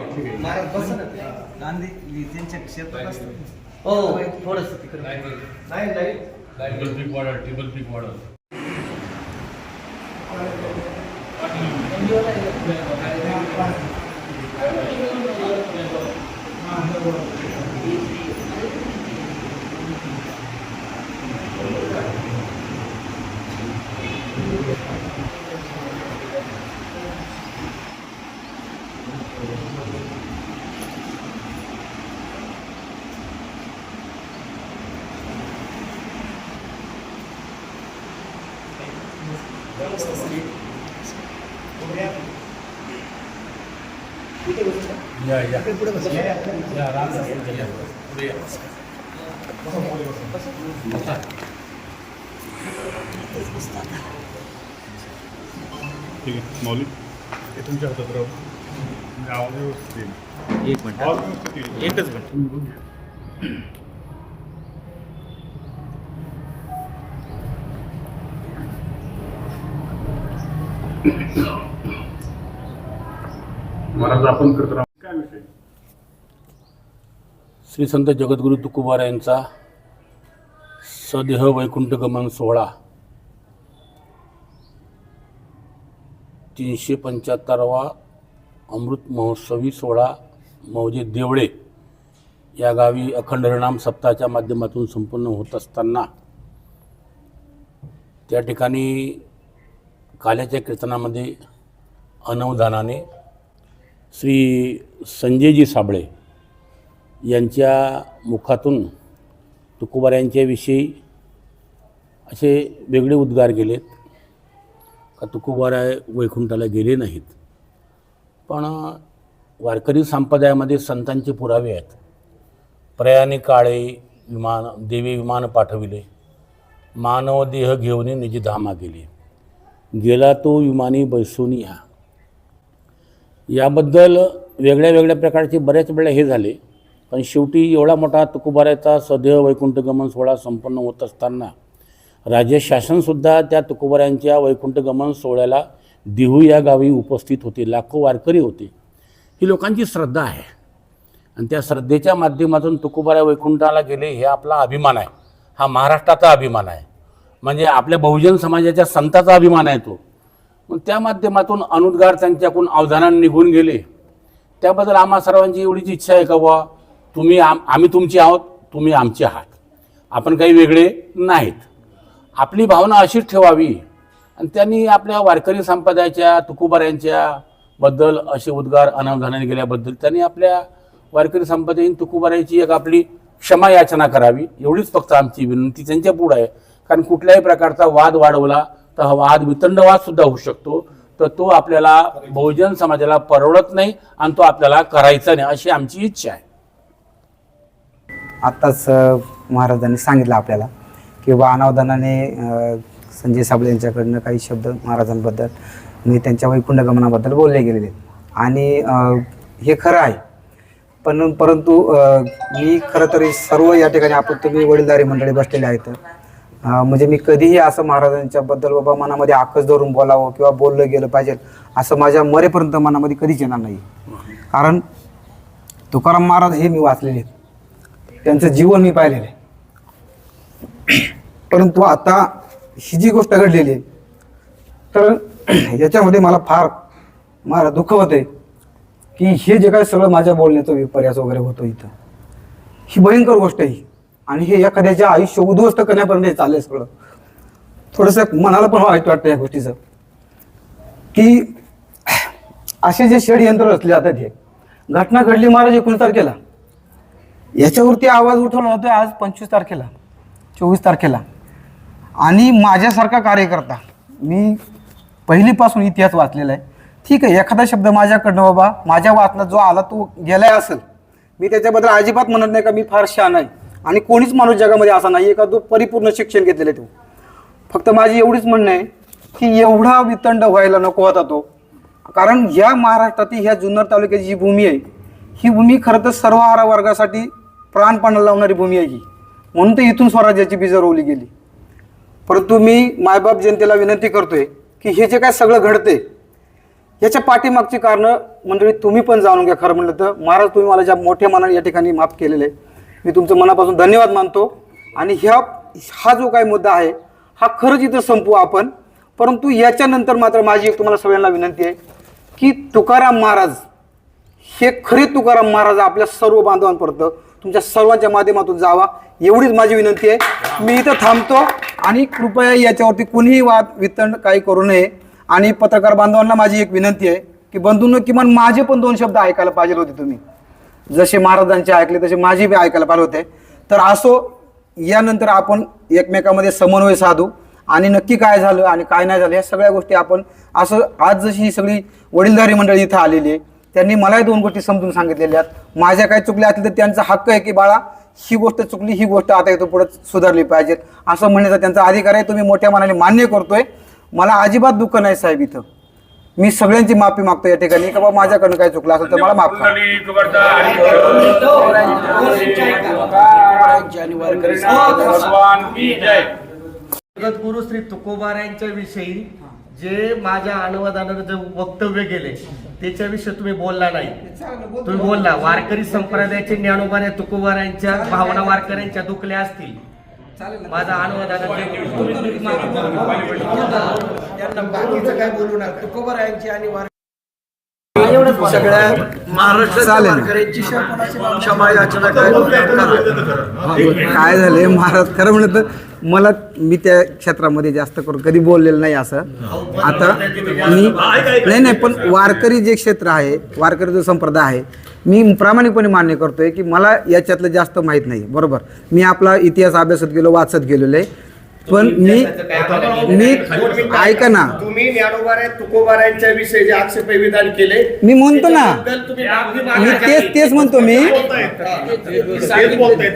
महाराज बसा ना ते. गांधी त्यांच्या क्षेत्रात हो. थोडस तिकडे. नाही नाही. टेबल पीक वाढल टेबल पीक वाढल या या या राम राम. या. पुढे या. बसा. ठीक आहे मौलिक हे तुमच्या हातात राहू म्हणजे आवाज व्यवस्थित येईल एक मिनिट आवाज व्यवस्थित येईल एकच मिनिट महाराज आपण करत राहू काय विषय श्री संत जगद्गुरु तुकोबार यांचा सदेह वैकुंठगमन सोहळा तीनशे पंच्याहत्तरावा अमृत महोत्सवी सोहळा मौजे देवळे या गावी अखंड हरिणाम सप्ताहाच्या माध्यमातून संपन्न होत असताना त्या ठिकाणी काल्याच्या कीर्तनामध्ये अनवधानाने श्री संजयजी साबळे यांच्या मुखातून तुकोबार यांच्याविषयी असे वेगळे उद्गार गेलेत का तुकोबारा वैकुंठाला गेले नाहीत. पण वारकरी संप्रदायामध्ये संतांचे पुरावे आहेत. प्रयाणी काळे विमान देवी विमान पाठविले. मानव देह घेऊन निजी धामा गेले. गेला तो विमानी बैसून या याबद्दल वेगळ्या वेगळ्या प्रकारचे बऱ्याच वेळा हे झाले. पण शेवटी एवढा मोठा तुकोबाऱ्याचा सदैव वैकुंठगमन सोहळा संपन्न होत असताना राज्य शासनसुद्धा त्या तुकोबाऱ्यांच्या वैकुंठगमन सोहळ्याला देहू या गावी उपस्थित होते लाखो वारकरी होते. ही लोकांची श्रद्धा आहे. आणि त्या श्रद्धेच्या माध्यमातून तुकोबाऱ्या वैकुंठाला गेले हे आपला अभिमान आहे. हा महाराष्ट्राचा अभिमान आहे. म्हणजे आपल्या बहुजन समाजाच्या संताचा अभिमान आहे तो. मग त्या माध्यमातून अनुद्गार त्यांच्याकडून अवधानाने निघून गेले. त्याबद्दल आम्हा सर्वांची एवढीच इच्छा आहे का बुवा? तुम्ही आम आम्ही तुमची आहोत तुम्ही आमचे आहात. आपण काही वेगळे नाहीत. आपली भावना अशीच ठेवावी. आणि त्यांनी आपल्या वारकरी संप्रदायाच्या तुकोबाऱ्यांच्या बद्दल असे उद्गार अनावधानाने गेल्याबद्दल त्यांनी आपल्या वारकरी संप्रदायीन तुकोबाऱ्याची एक आपली क्षमा याचना करावी. एवढीच फक्त आमची विनंती त्यांच्या पुढं आहे. कारण कुठल्याही प्रकारचा वाद वाढवला तर हा वाद वितंडवाद सुद्धा होऊ शकतो. तर तो आपल्याला बहुजन समाजाला परवडत नाही आणि तो आपल्याला करायचा नाही अशी आमची इच्छा आहे. आत्ताच महाराजांनी सांगितलं आपल्याला की बा अनावधानाने संजय साबळे यांच्याकडनं काही शब्द महाराजांबद्दल मी त्यांच्या वैकुंठ गमनाबद्दल बोलले गेलेले. आहेत. आणि हे खरं आहे. पण परंतु मी खरं तरी सर्व या ठिकाणी आपण तुम्ही वडीलधारी मंडळी बसलेले आहेत. म्हणजे मी कधीही असं महाराजांच्याबद्दल बाबा मनामध्ये आकस धरून बोलावं किंवा बोललं गेलं पाहिजे असं माझ्या मरेपर्यंत मनामध्ये कधीच येणार नाही. कारण तुकाराम महाराज हे मी वाचलेले आहेत. त्यांचं जीवन मी पाहिलेलं आहे. परंतु आता ही जी गोष्ट घडलेली आहे तर याच्यामध्ये मला फार मला दुःख होते की हे जे काय सगळं माझ्या बोलण्याचं विपर्यास वगैरे होतो इथं ही भयंकर गोष्ट आहे ही. आणि हे एखाद्याचे आयुष्य उद्ध्वस्त करण्यापर्यंत चाललंय सगळं. थोडंसं मनाला पण वाईट वाटतं या गोष्टीचं. की असे जे षडयंत्र रचले जातात हे घटना घडली महाराज एकोणीस तारखेला याच्यावरती आवाज उठवला होता आज पंचवीस तारखेला चोवीस तारखेला. आणि माझ्यासारखा कार्यकर्ता मी पहिलीपासून इतिहास वाचलेला आहे. ठीक आहे एखादा शब्द माझ्याकडनं बाबा माझ्या वाचनात जो आला तो गेलाय असेल. मी त्याच्याबद्दल अजिबात म्हणत नाही का मी फार शान आहे. आणि कोणीच माणूस जगामध्ये असा नाही का तो परिपूर्ण शिक्षण घेतलेलं आहे तो. फक्त माझी एवढीच म्हणणं आहे की एवढा वितंड व्हायला नको होता तो. कारण या महाराष्ट्रातील ह्या जुन्नर तालुक्याची जी भूमी आहे ही भूमी खरं तर सर्व आरा वर्गासाठी प्राणपणाला लावणारी भूमी आहे ही. म्हणून तर इथून स्वराज्याची बीजं रोवली गेली. परंतु मी मायबाप जनतेला विनंती करतोय की हे जे काय सगळं घडते याच्या पाठीमागची कारणं मंडळी तुम्ही पण जाणून घ्या. खरं म्हणलं तर महाराज तुम्ही मला ज्या मोठ्या मनाने या ठिकाणी माफ केलेलं आहे मी तुमचं मनापासून धन्यवाद मानतो. आणि ह्या हा जो काही मुद्दा आहे हा खरंच इथं संपू आपण. परंतु याच्यानंतर मात्र माझी एक तुम्हाला सगळ्यांना विनंती आहे की तुकाराम महाराज हे खरे तुकाराम महाराज आपल्या सर्व बांधवांपर्यंत तुमच्या सर्वांच्या माध्यमातून जावा. एवढीच माझी विनंती आहे. मी इथं थांबतो आणि कृपया याच्यावरती कुणीही वाद वितंड काही करू नये. आणि पत्रकार बांधवांना माझी एक विनंती आहे की बंधूंनो किमान माझे पण दोन शब्द ऐकायला पाहिजे होते तुम्ही. जसे महाराजांचे ऐकले तसे माझे बी ऐकायला पाहिजे होते. तर असो यानंतर आपण एकमेकामध्ये समन्वय साधू. आणि नक्की काय झालं आणि काय नाही झालं या सगळ्या गोष्टी आपण असं आज जशी ही सगळी वडीलधारी मंडळी इथं आलेली आहे त्यांनी मलाही दोन गोष्टी समजून सांगितलेल्या आहेत माझ्या काही चुकल्या असतील तर त्यांचा हक्क आहे की बाळा ही गोष्ट चुकली ही गोष्ट आता इथं पुढे सुधारली पाहिजेत असं म्हणण्याचा त्यांचा अधिकार आहे तुम्ही मोठ्या मनाने मान्य करतोय मला अजिबात दुःख नाही साहेब इथं मी सगळ्यांची माफी मागतो या ठिकाणी का बाबा माझ्याकडनं काही चुकलं असेल तर मला माफ करा जगद्गुरु श्री तुकोबारांच्या विषयी जे माझ्या अनुवादानं जे वक्तव्य गेले त्याच्याविषयी तुम्ही बोलला नाही तुम्ही बोलला वारकरी संप्रदायाचे ज्ञानोबाऱ्या तुकोबारांच्या भावना वारकऱ्यांच्या दुखल्या असतील माझा. त्यांना बाकीचं काय बोलू नका तुकोबर यांची आणि सगळ्या महाराष्ट्राच्या चालेल. वारकऱ्यांची क्षमा याचना करा काय झालंय महाराज खरं म्हणलं तर मला मी त्या क्षेत्रामध्ये जास्त करून कधी बोललेलं नाही असं. आता मी नाही नाही पण वारकरी जे क्षेत्र आहे वारकरी जो संप्रदाय आहे मी प्रामाणिकपणे मान्य करतोय की मला याच्यातलं जास्त माहीत नाही. बरोबर. मी आपला इतिहास अभ्यासत गेलो वाचत गेलेलो आहे. पण मी मी ऐका ना. तुम्ही ज्ञानोबाऱ्या तुकोबारांच्या विषयी जे आक्षेप विधान केले मी म्हणतो ना. मी तेच तेच म्हणतो मी.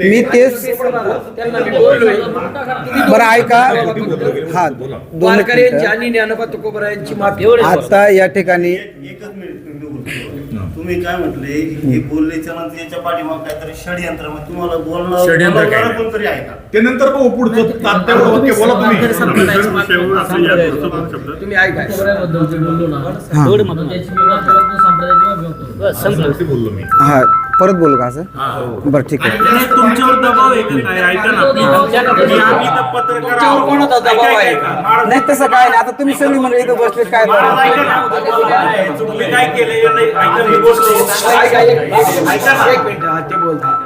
मी तेच बरं ऐका. हा दोन ज्ञानोबा तुकोबरा यांची माफी आता या ठिकाणी तुम्ही काय म्हटले? हे बोलल्याच्या नंतर याच्या पाठीमाग काहीतरी षडयंत्र मग तुम्हाला बोलणं षडयंत्र कोणतरी आहे का? ते नंतर पुढचं. तुम्ही. ऐका. हा. ते बोललो मी. हा परत बोलू का असं? बरं ठीक आहे. तुमच्यावर दबाव आहे का काय ऐका ना please. मी आम्ही इथं पत्रकार आहोत. कोणाचा दबाव ऐका, आहे? ऐका. महाराज नाही तसं काय नाही. आता तुम्ही सगळी म्हणजे इथं बसले काय महाराज ऐका ना. तुम्ही काय केलंय या नाही ऐका मी बोलतो. ऐका, एक ऐका ना. एक मिनिट. हा, ते बोलता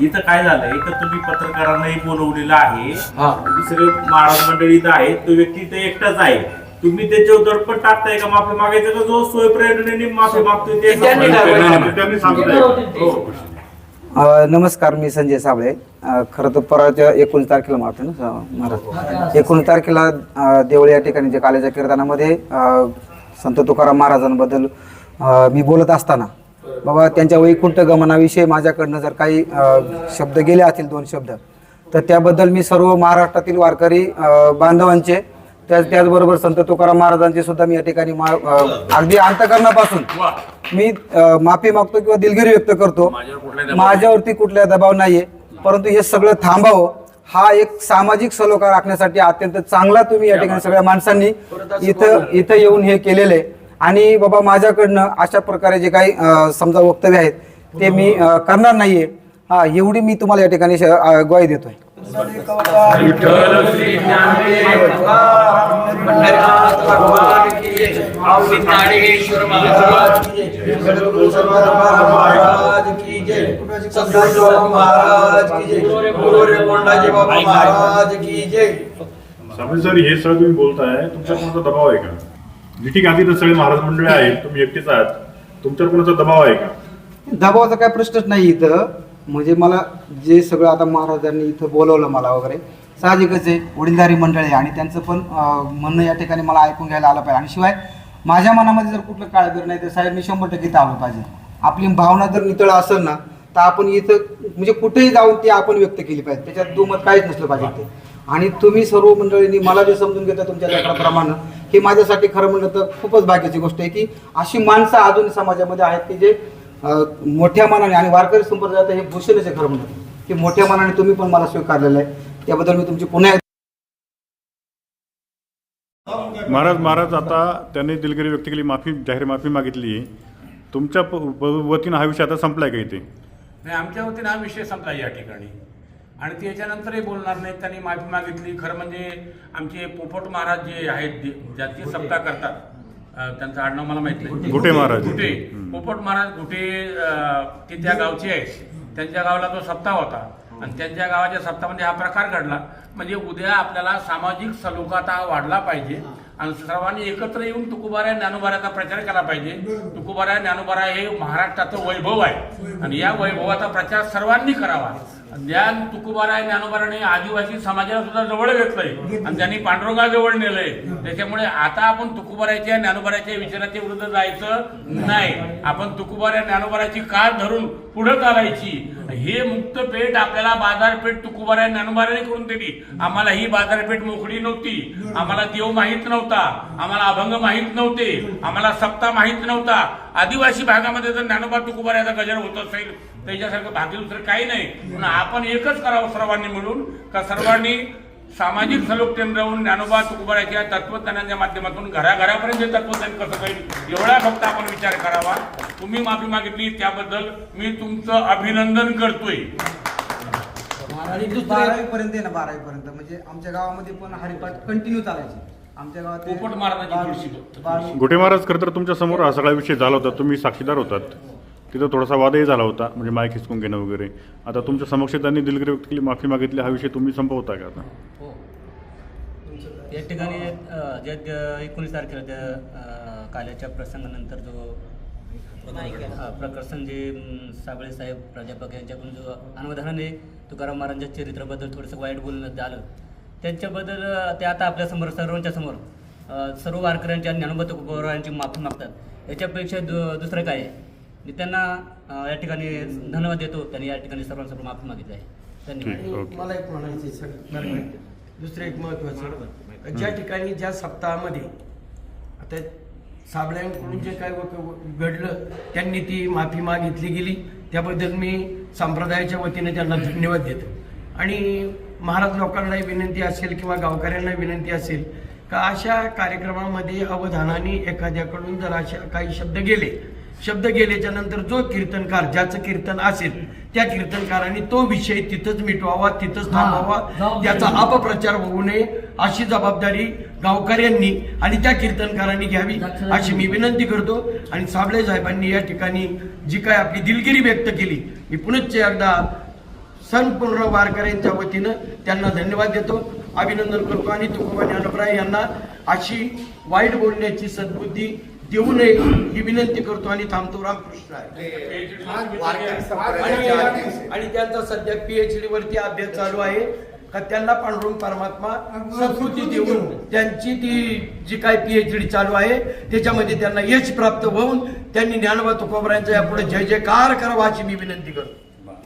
इथं काय झालंय तर तुम्ही पत्रकारांनाही बोलवलेलं आहे. दुसरे महाराज मंडळी इथं आहे तो व्यक्ती इथं एकटाच आहे. तुम्ही त्याच्यावर दडपण टाकताय का? माफी मागायचं का? जो सोय प्रेरणेने माफी मागतोय ते त्यांनी सांगा. त्यांनी सांगितलं. हो. अ, नमस्कार मी संजय साबळे. अ, खरं तर परवाच्या एकोणीस तारखेला मारतो ना महाराज? एकोणीस तारखेला अ, देवळे या ठिकाणी जे कालेच्या कीर्तनामध्ये अ, संत तुकाराम महाराजांबद्दल अ, मी बोलत असताना बाबा त्यांच्या वैकुंठ गमनाविषयी माझ्याकडनं जर काही शब्द गेले असतील दोन शब्द तर त्याबद्दल मी सर्व महाराष्ट्रातील वारकरी बांधवांचे त्याच त्याचबरोबर संत तुकाराम महाराजांचे सुद्धा मी या ठिकाणी मा- अगदी अंतकरणापासून मी माफी मागतो किंवा दिलगिरी व्यक्त करतो. माझ्यावरती कुठला दबाव नाहीये परंतु हे सगळं थांबावं हा एक सामाजिक सलोखा राखण्यासाठी अत्यंत चांगला तुम्ही या ठिकाणी सगळ्या माणसांनी इथं इथं येऊन हे केलेलं आहे. आणि बाबा माझ्याकडनं अशा प्रकारे जे काही समजा वक्तव्य आहेत ते मी करणार नाहीये. हा एवढी मी तुम्हाला या ठिकाणी श- ग्वाही देतोय. महाराज की स्वामी सर हे सगळं तुम्ही बोलताय तुमच्या कोणाचा दबाव आहे का? जी ठीक आहे सगळे महाराज मंडळी आहेत तुम्ही एकटेच आहात. तुमच्यावर कोणाचा दबाव आहे का? दबावाचा काय प्रश्नच नाही इथं. म्हणजे मला जे सगळं आता महाराजांनी इथं बोलवलं मला वगैरे साहजिकच आहे. वडीलधारी मंडळ आहे आणि त्यांचं पण अं, म्हणणं या ठिकाणी मला ऐकून घ्यायला आलं पाहिजे. आणि शिवाय माझ्या मनामध्ये जर कुठलं काळबीर नाही तर साहेब मी शंभर टक्के इथं आलो पाहिजे. आपली भावना जर नितळ असेल ना तर आपण इथं म्हणजे कुठेही जाऊन ती आपण व्यक्त केली पाहिजे. त्याच्यात दुमत काहीच नसलं पाहिजे ते आणि तुम्ही सर्व मंडळींनी मला जे समजून घेता तुमच्या लेकराप्रमाणे हे माझ्यासाठी खरं म्हणलं तर खूपच भाग्याची गोष्ट आहे की अशी माणसं अजून समाजामध्ये आहेत की जे मोठ्या मनाने आणि वारकरी संप्रदायात हे भूषणच आहे खरं म्हणलं की मोठ्या मनाने तुम्ही पण मला स्वीकारलेलं आहे. त्याबद्दल मी तुमची पुन्हा महाराज महाराज आता त्यांनी दिलगिरी व्यक्त केली माफी जाहीर माफी मागितली. तुमच्या वतीनं हा विषय आता संपलाय का इथे? नाही आमच्या वतीने हा विषय संपला या ठिकाणी. आणि त्याच्यानंतरही बोलणार नाहीत त्यांनी माफी मागितली. खरं म्हणजे आमचे पोपट महाराज जे आहेत जे- ज्याची सप्ताह करतात त्यांचं आडनाव मला माहीत नाही. घुटे. महाराज. घुटे. पोपट महाराज घुटे अं, ते त्या गावचे आहेत. त्यांच्या गावाला तो सप्ताह होता. आणि त्यांच्या गावाच्या सप्ताहामध्ये हा प्रकार घडला. म्हणजे उद्या आपल्याला सामाजिक सलोखात हा वाढला पाहिजे. आणि सर्वांनी एकत्र येऊन तुकोबाऱ्या ज्ञानोबाऱ्याचा प्रचार केला पाहिजे. तुकोबाऱ्या ज्ञानोबारा हे महाराष्ट्राचं वैभव आहे. आणि या वैभवाचा प्रचार सर्वांनी करावा. ज्ञान तुकोबारा ज्ञानोबाराने आदिवासी समाजाला सुद्धा जवळ घेतलंय. आणि त्यांनी पांडुरंगा जवळ नेलंय. त्याच्यामुळे आता आपण तुकोबाराच्या ज्ञानोबाराच्या विचाराच्या विरुद्ध जायचं नाही. आपण तुकोबाऱ्या ज्ञानोबाराची कार धरून पुढे चालायची. हे मुक्त पेठ आपल्याला बाजारपेठ तुकोबाऱ्या ज्ञानोबाराने करून दिली. आम्हाला ही बाजारपेठ मोकळी नव्हती. आम्हाला देव माहीत नव्हता. आम्हाला अभंग माहीत नव्हते. आम्हाला सप्ता माहीत नव्हता. आदिवासी भागामध्ये जर ज्ञानोबा तुकोबाऱ्याचा गजर होत असेल त्याच्यासारखं भाग्य दुसरं काही नाही. म्हणून आपण एकच करावं सर्वांनी मिळून का सर्वांनी सामाजिक सलोख केंद्र राहून ज्ञानोबा तुकोबाऱ्याच्या तत्वज्ञानाच्या माध्यमातून घराघरापर्यंत तत्वज्ञान कसं जाईल एवढा फक्त आपण विचार करावा. तुम्ही माफी मागितली त्याबद्दल मी तुमचं अभिनंदन करतोय. बारावी पर्यंत आहे ना बारावी पर्यंत म्हणजे आमच्या गावामध्ये पण हरिपाठ कंटिन्यू चालायचे. आमच्या गावात ते पोपट महाराजांची महाराज खरं तर तुमच्यासमोर हा सगळा विषय झाला होता. तुम्ही साक्षीदार होतात. तिथं थोडासा वादही झाला होता म्हणजे माय हिसकून घेणं वगैरे. आता तुमच्या समक्ष त्यांनी दिलगिरी व्यक्त केली माफी मागितली हा विषय तुम्ही संपवता का आता? हो. या ठिकाणी ज्या ज्या एकोणीस तारखेला त्या काल्याच्या प्रसंगानंतर जो प्रकर्षण जे साबळे साहेब प्राध्यापक यांच्याकडून जो अनुवधानाने तुकाराम महाराजांच्या चरित्राबद्दल थोडंसं वाईट बोलणं आलं त्यांच्याबद्दल ते आता आपल्यासमोर सर्वांच्या समोर सर्व वारकऱ्यांच्या ज्ञानोबत उपवरांची माफी मागतात. याच्यापेक्षा दु दुसरं काय आहे? मी त्यांना अ, या ठिकाणी धन्यवाद देतो. त्यांनी या ठिकाणी सर्वांसमोर माफी मागितली आहे. धन्यवाद. ठीक ओके. मला एक म्हणायचं सर. दुसरं एक महत्वाचं ज्या ठिकाणी ज्या सप्ताहामध्ये आता साबळ्यांकडून जे काय व- घडलं त्यांनी ती माफी मागितली गेली. त्याबद्दल मी संप्रदायाच्या वतीने त्यांना धन्यवाद देतो. आणि महाराज लोकांनाही विनंती असेल किंवा गावकऱ्यांना विनंती असेल का अशा कार्यक्रमामध्ये अवधानाने एखाद्याकडून जर अशा काही शब्द गेले शब्द गेल्याच्यानंतर जो कीर्तनकार ज्याचं कीर्तन असेल त्या कीर्तनकाराने तो विषय तिथंच मिटवावा तिथंच थांबवावा त्याचा अपप्रचार होऊ नये अशी जबाबदारी गावकऱ्यांनी आणि त्या कीर्तनकारांनी घ्यावी अशी मी विनंती करतो. आणि साबळे साहेबांनी या ठिकाणी जी काय आपली दिलगिरी व्यक्त केली मी पुनश्च एकदा संपूर्ण वारकऱ्यांच्या वतीनं त्यांना धन्यवाद देतो. अभिनंदन करतो. आणि तुकोबा ज्ञानप्राय यांना अशी वाईट बोलण्याची सद्बुद्धी देऊ नये ही विनंती करतो आणि थांबतो रामकृष्ण आहे. आणि आणि त्यांचा सध्या पीएचडी वरती अभ्यास चालू आहे. का त्यांना पांडुरंग परमात्मा सद्बुद्धी देऊन त्यांची ती जी काय पीएचडी चालू आहे त्याच्यामध्ये त्यांना यश प्राप्त होऊन त्यांनी ज्ञानोबा तुकोबरायांचा यापुढे जय जयकार करावा अशी मी विनंती करतो.